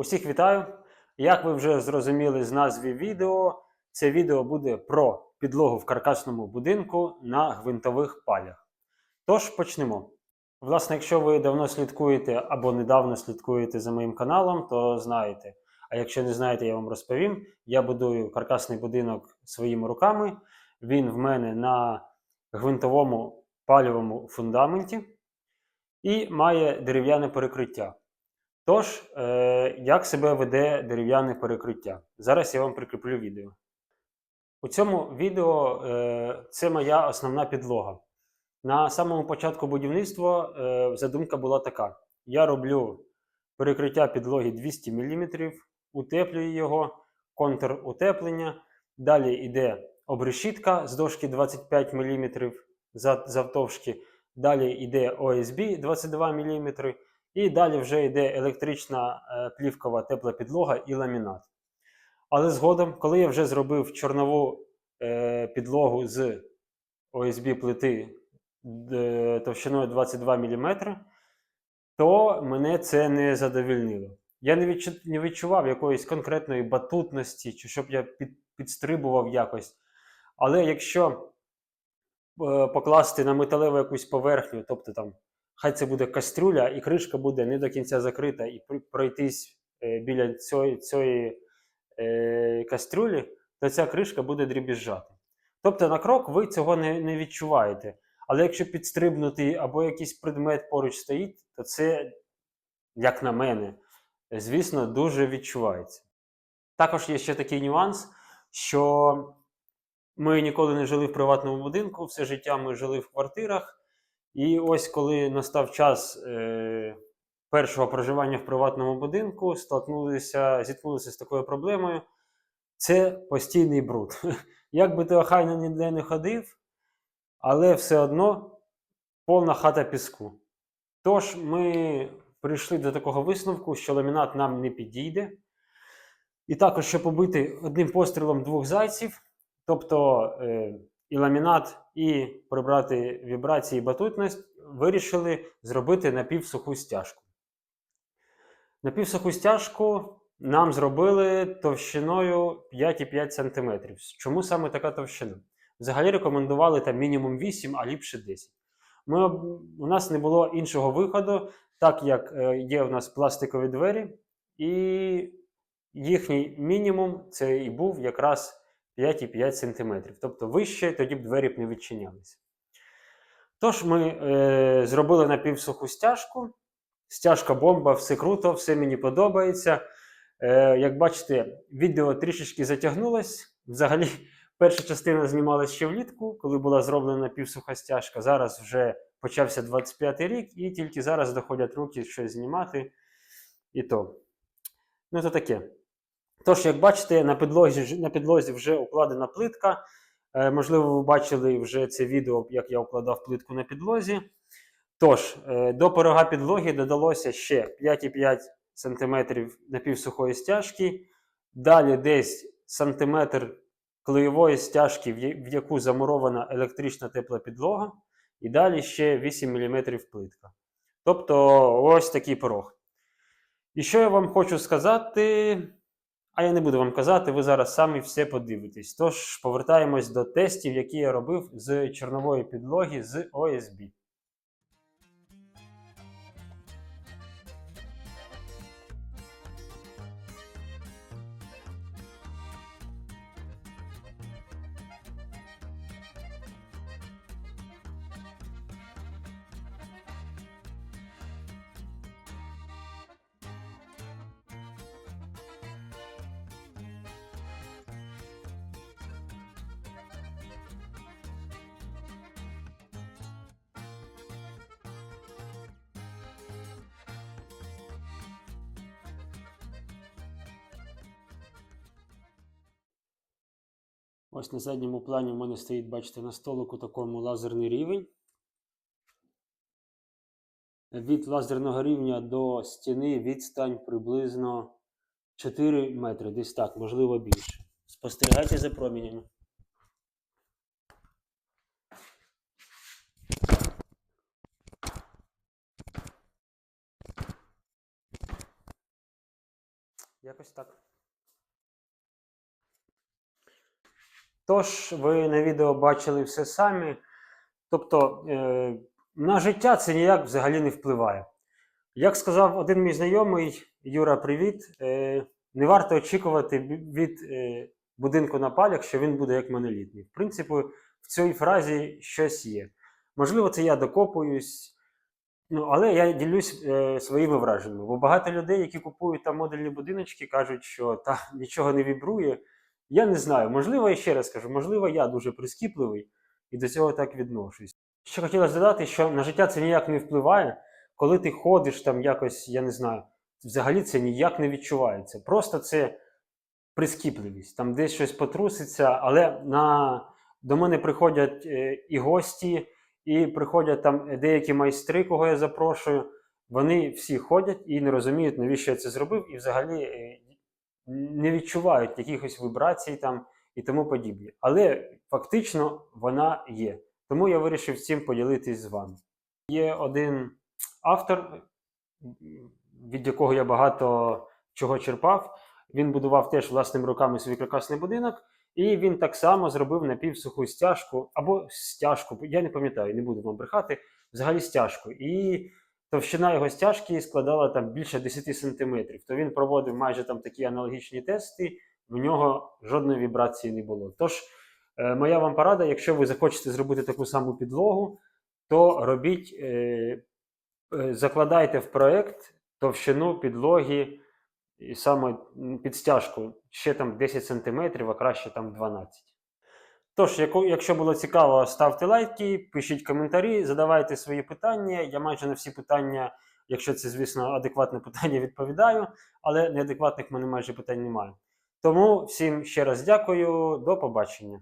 Усіх вітаю! Як ви вже зрозуміли з назви відео, це відео буде про підлогу в каркасному будинку на гвинтових палях. Тож почнемо. Власне, якщо ви давно слідкуєте або недавно слідкуєте за моїм каналом, то знаєте. А якщо не знаєте, я вам розповім. Я будую каркасний будинок своїми руками. Він в мене на гвинтовому пальовому фундаменті і має дерев'яне перекриття. Тож, е, як себе веде дерев'яне перекриття? Зараз я вам прикріплю відео. У цьому відео е, це моя основна підлога. На самому початку будівництва е, задумка була така: я роблю перекриття підлоги 200 мм, утеплюю його, контур утеплення. Далі йде обрешітка з дошки 25 мм завтовшки. Далі йде ОСБ 22 мм. І далі вже йде електрична е, плівкова тепла підлога і ламінат. Але згодом, коли я вже зробив чорнову е, підлогу з ОСБ плити е, товщиною 22 мм, то мене це не задовільнило. Я не, відчував якоїсь конкретної батутності, чи щоб я підстрибував якось. Але якщо покласти на металеву якусь поверхню, тобто там хай це буде кастрюля, і кришка буде не до кінця закрита, і пройтись е, біля цієї, цієї е, кастрюлі, то ця кришка буде дрібіжати. Тобто на крок ви цього не, не відчуваєте. Але якщо підстрибнути або якийсь предмет поруч стоїть, то це, як на мене, звісно, дуже відчувається. Також є ще такий нюанс, що ми ніколи не жили в приватному будинку, все життя ми жили в квартирах. І ось коли настав час е, першого проживання в приватному будинку, столкнулися, зіткнулися з такою проблемою. Це постійний бруд. Як би ти охайно ніде не ходив, але все одно повна хата піску. Тож ми прийшли до такого висновку, що ламінат нам не підійде. І також, щоб побити одним пострілом двох зайців, тобто е, і ламінат, і прибрати вібрації і батутність, вирішили зробити напівсуху стяжку. Напівсуху стяжку нам зробили товщиною 5,5 см. Чому саме така товщина? Взагалі рекомендували там мінімум 8, а ліпше 10. Ми, У нас не було іншого виходу, так як е, є у нас пластикові двері, і їхній мінімум це і був якраз 5,5 см. Тобто вище тоді б двері б не відчинялися. Тож ми е, зробили напівсуху стяжку. Стяжка бомба, все круто, все мені подобається. Е, Як бачите, відео трішечки затягнулось. Взагалі, перша частина знімалася ще влітку, коли була зроблена напівсуха стяжка. Зараз вже почався 25 й рік, і тільки зараз доходять руки щось знімати. І то. Ну, то таке. Тож, як бачите, на підлозі на підлозі вже укладена плитка. Е, можливо, ви бачили вже це відео, як я укладав плитку на підлозі. Тож, е, до порога підлоги додалося ще 5,5 см напівсухої стяжки. Далі десь сантиметр клеєвої стяжки, в яку замурована електрична тепла підлога. І далі ще 8 мм плитка. Тобто, ось такий порог. І що я вам хочу сказати. А я не буду вам казати, ви зараз самі все подивитесь. Тож повертаємось до тестів, які я робив з чорнової підлоги з ОСБ. Ось на задньому плані в мене стоїть, бачите, на столику такому лазерний рівень. Від лазерного рівня до стіни відстань приблизно 4 метри, десь так, можливо більше. Спостерігайте за промінями. Якось так. Тож, ви на відео бачили все самі. Тобто, е, на життя це ніяк взагалі не впливає. Як сказав один мій знайомий, Юра, привіт. Е, не варто очікувати від е, будинку на палях, що він буде як монолітний. В принципі, в цій фразі щось є. Можливо, це я докопуюсь, ну, але я ділюсь е, своїми враженнями. Бо багато людей, які купують там модульні будиночки, кажуть, що та нічого не вібрує. Я не знаю. Можливо, я ще раз кажу, можливо, я дуже прискіпливий і до цього так відношусь. Ще хотілося додати, що на життя це ніяк не впливає, коли ти ходиш там якось, я не знаю, взагалі це ніяк не відчувається. Просто це прискіпливість, там десь щось потруситься, але на, до мене приходять е, і гості, і приходять там деякі майстри, кого я запрошую. Вони всі ходять і не розуміють, навіщо я це зробив, і взагалі е, не відчувають якихось вібрацій там і тому подібне. Але фактично вона є. Тому я вирішив цим поділитись з вами. Є один автор, від якого я багато чого черпав. Він будував теж власними руками свій каркасний будинок, і він так само зробив напівсуху стяжку або стяжку. Я не пам'ятаю, не буду вам брехати. Взагалі стяжку. І товщина його стяжки складала там більше 10 сантиметрів. То він проводив майже там такі аналогічні тести. В нього жодної вібрації не було. Тож, е, моя вам порада, якщо ви захочете зробити таку саму підлогу, то робіть, е, е, закладайте в проект товщину підлоги і саме під стяжку ще там 10 см, а краще там 12 Тож, якщо було цікаво, ставте лайки, пишіть коментарі, задавайте свої питання. Я майже на всі питання, якщо це, звісно, адекватне питання, відповідаю, але неадекватних в мене майже питань немає. Тому всім ще раз дякую, до побачення.